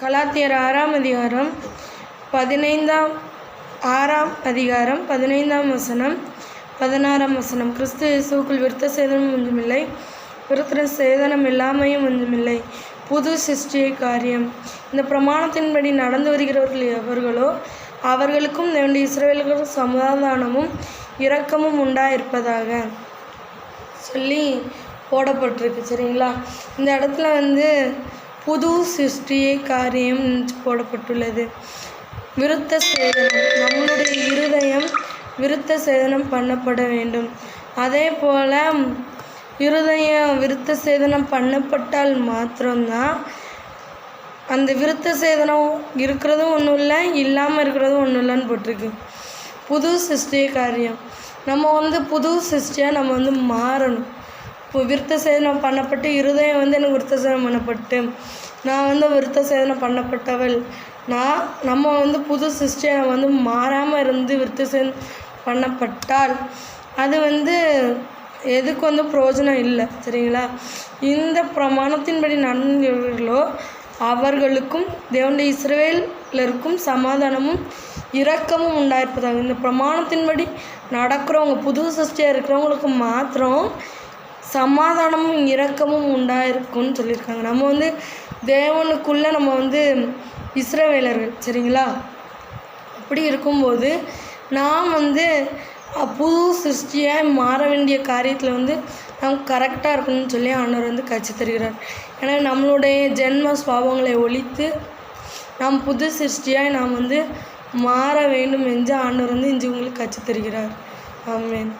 கலாத்தியர் ஆறாம் அதிகாரம் பதினைந்தாம் ஆறாம் அதிகாரம் பதினைந்தாம் வசனம் பதினாறாம் வசனம். கிறிஸ்து இயேசுக்குள் விருத்த சேதனம் ஒன்றுமில்லை விருத்த சேதனம் இல்லாமையும் ஒன்றுமில்லை. புது சிருஷ்டிய காரியம். இந்த பிரமாணத்தின்படி நடந்து வருகிறவர்கள் எவர்களோ அவர்களுக்கும் வேண்டிய இஸ்ரேல்களுக்கும் சமாதானமும் இரக்கமும் உண்டாயிருப்பதாக சொல்லி போடப்பட்டிருக்கு. சரிங்களா? இந்த இடத்துல வந்து புது சிருஷ்டியை காரியம் போடப்பட்டுள்ளது. விருத்த சேதனம். நம்மளுடைய இருதயம் விருத்த சேதனம் பண்ணப்பட வேண்டும். அதே போல் இருதயம் விருத்த சேதனம் பண்ணப்பட்டால் மாத்திரம்தான் அந்த விருத்த சேதனம் இருக்கிறதும் ஒன்றும் இல்லை இல்லாமல் இருக்கிறதும் ஒன்றும் இல்லைன்னு போட்டிருக்கு. புது சிருஷ்டிய காரியம். நம்ம வந்து புது சிருஷ்டியாக நம்ம வந்து மாறணும். விருத்த சேதனம் பண்ணப்பட்டு இருதயம் வந்து எனக்கு விருத்த சேதனம் பண்ணப்பட்டு? நான் வந்து விருத்த சேதனம் பண்ணப்பட்டவள். நான் நம்ம வந்து புது சிஸ்டம் வந்து மாறாமல் இருந்து விருத்த சேதனம் பண்ணப்பட்டால் அது வந்து எதுக்கு வந்து பிரயோஜனம் இல்லை சரிங்களா? இந்த பிரமாணத்தின்படி நடந்தவர்களோ அவர்களுக்கும் தேவனுடைய இருக்கும் சமாதானமும் இரக்கமும் உண்டாயிருப்பதாக. இந்த பிரமாணத்தின்படி நடக்கிறவங்க புது சிருஷ்டியாக இருக்கிறவங்களுக்கு மாத்திரம் சமாதானமும் இரக்கமும் உண்டாயிருக்கும்னு சொல்லியிருக்காங்க. நம்ம வந்து தேவனுக்குள்ளே நம்ம வந்து இஸ்ரவேலர்கள் சரிங்களா? அப்படி இருக்கும்போது நாம் வந்து புது சிருஷ்டியாக மாற வேண்டிய காரியத்தில் வந்து நாம் கரெக்டாக இருக்கணும்னு சொல்லி ஆண்டவர் வந்து கட்சி தருகிறார். ஏன்னா நம்மளுடைய ஜென்ம சுவாபங்களை ஒழித்து நாம் புது சிருஷ்டியாய் நாம் வந்து மாற வேண்டும் என்று ஆண்டவர் வந்து இன்று உங்களுக்கு கற்று தருகிறார். ஆமேன்.